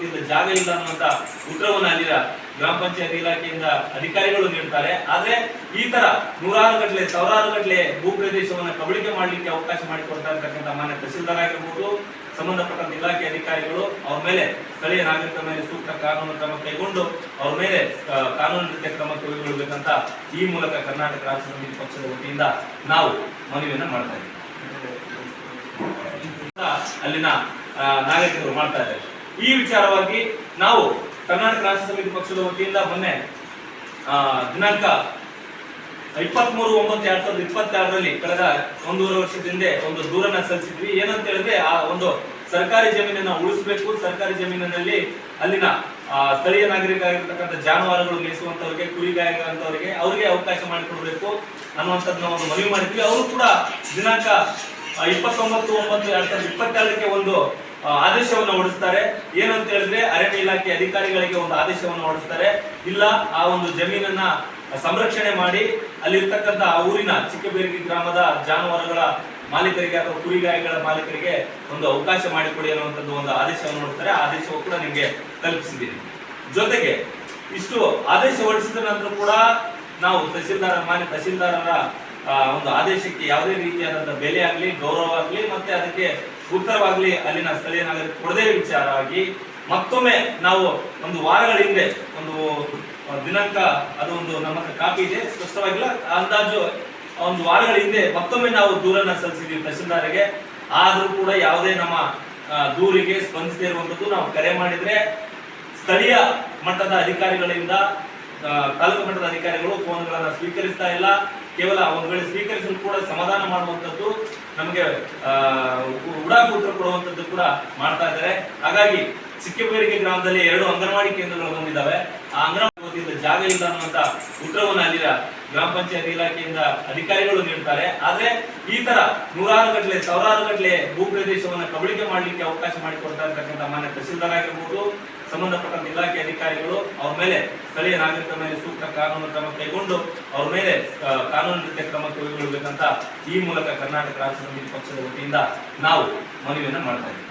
ವತಿಯಿಂದ ಜಾಗ ಇಲ್ಲ ಅನ್ನುವಂತ ಉತ್ತರವನ್ನು ಅಲ್ಲಿನ ಗ್ರಾಮ ಪಂಚಾಯತ್ ಇಲಾಖೆಯಿಂದ ಅಧಿಕಾರಿಗಳು ನೀಡ್ತಾರೆ. ಆದ್ರೆ ಈ ತರ ನೂರಾರು ಗಟ್ಟಲೆ ಸಾವಿರಾರು ಗಟ್ಟಲೆ ಭೂ ಪ್ರದೇಶವನ್ನು ಕಬಳಿಕೆ ಮಾಡಲಿಕ್ಕೆ ಅವಕಾಶ ಮಾಡಿಕೊಡ್ತಾ ಇರ್ತಕ್ಕಂಥ ಮಾನ್ಯ ತಹಸೀಲ್ದಾರ್ ಆಗಿರ್ಬೋದು, ಸಂಬಂಧಪಟ್ಟಂತ ಇಲಾಖೆ ಅಧಿಕಾರಿಗಳು ಅವ್ರ ಮೇಲೆ ಸ್ಥಳೀಯ ನಾಗರಿಕರ ಮೇಲೆ ಸೂಕ್ತ ಕಾನೂನು ಕ್ರಮ ಕೈಗೊಂಡು ಅವ್ರ ಮೇಲೆ ಕಾನೂನು ರೀತಿಯ ಕ್ರಮ ಕೈಗೊಳ್ಳಬೇಕಂತ ಈ ಮೂಲಕ ಕರ್ನಾಟಕ ರಾಜ್ಯ ಸಮಿತಿ ಪಕ್ಷದ ವತಿಯಿಂದ ನಾವು ಮನವಿಯನ್ನ ಮಾಡ್ತಾ ಇದ್ದೀವಿ. ಅಲ್ಲಿನ ನಾಗರಿಕರು ಮಾಡ್ತಾ ಇದ್ದಾರೆ. ಈ ವಿಚಾರವಾಗಿ ನಾವು ಕರ್ನಾಟಕ ರಾಜ್ಯ ಸಮಿತಿ ಪಕ್ಷದ ವತಿಯಿಂದ ಮೊನ್ನೆ ದಿನಾಂಕ ಇಪ್ಪತ್ಮೂರು ಒಂಬತ್ತು ಎರಡ್ ಸಾವಿರದ ಇಪ್ಪತ್ತಾರರಲ್ಲಿ ಕಳೆದ ಒಂದೂವರೆ ವರ್ಷದ ಹಿಂದೆ ಒಂದು ದೂರನ್ನ ಸಲ್ಲಿಸಿದ್ವಿ. ಏನಂತ ಹೇಳಿದ್ರೆ ಆ ಒಂದು ಸರ್ಕಾರಿ ಜಮೀನನ್ನ ಉಳಿಸಬೇಕು. ಸರ್ಕಾರಿ ಜಮೀನಿನಲ್ಲಿ ಅಲ್ಲಿನ ಸ್ಥಳೀಯ ನಾಗರಿಕ ಆಗಿರ್ತಕ್ಕಂಥ ಜಾನುವಾರುಗಳು ಮೇಯಿಸುವಂತವ್ರಿಗೆ ಕುರಿಗಾಯಂತವರಿಗೆ ಅವರಿಗೆ ಅವಕಾಶ ಮಾಡಿಕೊಡ್ಬೇಕು ಅನ್ನುವಂಥದ್ದನ್ನ ಒಂದು ಮನವಿ ಮಾಡಿದ್ವಿ. ಅವರು ಕೂಡ ದಿನಾಂಕ ಇಪ್ಪತ್ತೊಂಬತ್ತು ಒಂಬತ್ತು ಎರಡ್ ಸಾವಿರದ ಇಪ್ಪತ್ತೆರಡಕ್ಕೆ ಒಂದು ಆದೇಶವನ್ನು ಹೊರಡಿಸ್ತಾರೆ. ಏನಂತ ಹೇಳಿದ್ರೆ ಅರಣ್ಯ ಇಲಾಖೆ ಅಧಿಕಾರಿಗಳಿಗೆ ಒಂದು ಆದೇಶವನ್ನು ಹೊರಡಿಸ್ತಾರೆ. ಇಲ್ಲ, ಆ ಒಂದು ಜಮೀನನ್ನ ಸಂರಕ್ಷಣೆ ಮಾಡಿ ಅಲ್ಲಿರ್ತಕ್ಕಂಥ ಆ ಊರಿನ ಚಿಕ್ಕಬೇರಿಗಿ ಗ್ರಾಮದ ಜಾನುವಾರುಗಳ ಮಾಲೀಕರಿಗೆ ಅಥವಾ ಕುರಿಗಾಯಿಗಳ ಮಾಲೀಕರಿಗೆ ಒಂದು ಅವಕಾಶ ಮಾಡಿಕೊಡಿ ಅನ್ನುವಂಥದ್ದು ಒಂದು ಆದೇಶವನ್ನು ಹೊರಡಿಸ್ತಾರೆ. ಆದೇಶವು ಕೂಡ ನಿಮಗೆ ಕಲ್ಪಿಸಿದ್ದೀನಿ ಜೊತೆಗೆ ಇಷ್ಟು ಆದೇಶ ಹೊರಡಿಸಿದ ನಂತರ ಕೂಡ ನಾವು ತಹಸೀಲ್ದಾರ, ಮಾನ್ಯ ತಹಸೀಲ್ದಾರರ ಒಂದು ಆದೇಶಕ್ಕೆ ಯಾವುದೇ ರೀತಿಯಾದಂತಹ ಬೆಲೆ ಆಗಲಿ, ಗೌರವ ಆಗಲಿ, ಮತ್ತೆ ಅದಕ್ಕೆ ಉತ್ತರವಾಗಲಿ ಅಲ್ಲಿನ ಸ್ಥಳೀಯ ನಾಗರಿಕ ಕೊಡದೇ ವಿಚಾರವಾಗಿ ಮತ್ತೊಮ್ಮೆ ನಾವು ಒಂದು ವಾರಗಳ ಹಿಂದೆ ಒಂದು ದಿನಾಂಕ, ಅದು ಒಂದು ನಮ್ಮ ಕಾಪಿ ಇದೆ, ಸ್ಪಷ್ಟವಾಗಿಲ್ಲ. ಅಂದಾಜು ಒಂದು ವಾರಗಳ ಹಿಂದೆ ಮತ್ತೊಮ್ಮೆ ನಾವು ದೂರನ್ನ ಸಲ್ಲಿಸಿದ್ದೀವಿ ತಹಸೀಲ್ದಾರಿಗೆ. ಆದರೂ ಕೂಡ ಯಾವುದೇ ನಮ್ಮ ದೂರಿಗೆ ಸ್ಪಂದಿಸದೇ ಇರುವಂಥದ್ದು ನಾವು ಕರೆ ಮಾಡಿದ್ರೆ ಸ್ಥಳೀಯ ಮಟ್ಟದ ಅಧಿಕಾರಿಗಳಿಂದ ತಾಲೂಕು ಮಟ್ಟದ ಅಧಿಕಾರಿಗಳು ಫೋನ್ಗಳನ್ನ ಸ್ವೀಕರಿಸ್ತಾ ಇಲ್ಲ. ಕೇವಲ ಅವುಗಳ ಸ್ವೀಕರಿಸಲು ಕೂಡ ಸಮಾಧಾನ ಮಾಡುವಂಥದ್ದು ನಮಗೆ ಆ, ಕೊಡುವಂಥದ್ದು ಕೂಡ ಮಾಡ್ತಾ ಇದ್ದಾರೆ. ಹಾಗಾಗಿ ಚಿಕ್ಕಬೇರಿಗೆ ಗ್ರಾಮದಲ್ಲಿ ಎರಡು ಅಂಗನವಾಡಿ ಕೇಂದ್ರಗಳು ಬಂದಿದ್ದಾವೆ. ಆ ಅಂಗನವಾಡಿ ಜಾಗ ಇಲ್ಲ ಅನ್ನುವಂತ ಉತ್ತರವನ್ನು ಅಲ್ಲಿನ ಗ್ರಾಮ ಪಂಚಾಯತ್ ಇಲಾಖೆಯಿಂದ ಅಧಿಕಾರಿಗಳು ನೀಡುತ್ತಾರೆ ಆದ್ರೆ ಈ ತರ ನೂರಾರು ಗಟ್ಟಲೆ ಸಾವಿರಾರು ಗಟ್ಟಲೆ ಭೂ ಪ್ರದೇಶವನ್ನು ಕಬಳಿಕೆ ಮಾಡಲಿಕ್ಕೆ ಅವಕಾಶ ಮಾಡಿಕೊಡ್ತಾ ಇರ್ತಕ್ಕಂಥ ಮಾನ್ಯ ತಹಸೀಲ್ದಾರ್ ಆಗಿರ್ಬೋದು, ಸಂಬಂಧಪಟ್ಟಂತ ಇಲಾಖೆ ಅಧಿಕಾರಿಗಳು ಅವ್ರ ಮೇಲೆ ಸ್ಥಳೀಯ ನಾಗರಿಕರ ಮೇಲೆ ಸೂಕ್ತ ಕಾನೂನು ಕ್ರಮ ಕೈಗೊಂಡು ಅವ್ರ ಮೇಲೆ ಕಾನೂನು ರೀತಿಯ ಕ್ರಮ ಕೈಗೊಳ್ಳಬೇಕಂತ ಈ ಮೂಲಕ ಕರ್ನಾಟಕ ರಾಜ್ಯ ಸಮಿತಿ ಪಕ್ಷದ ವತಿಯಿಂದ ನಾವು ಮನವಿಯನ್ನು ಮಾಡ್ತಾ ಇದ್ದೀವಿ.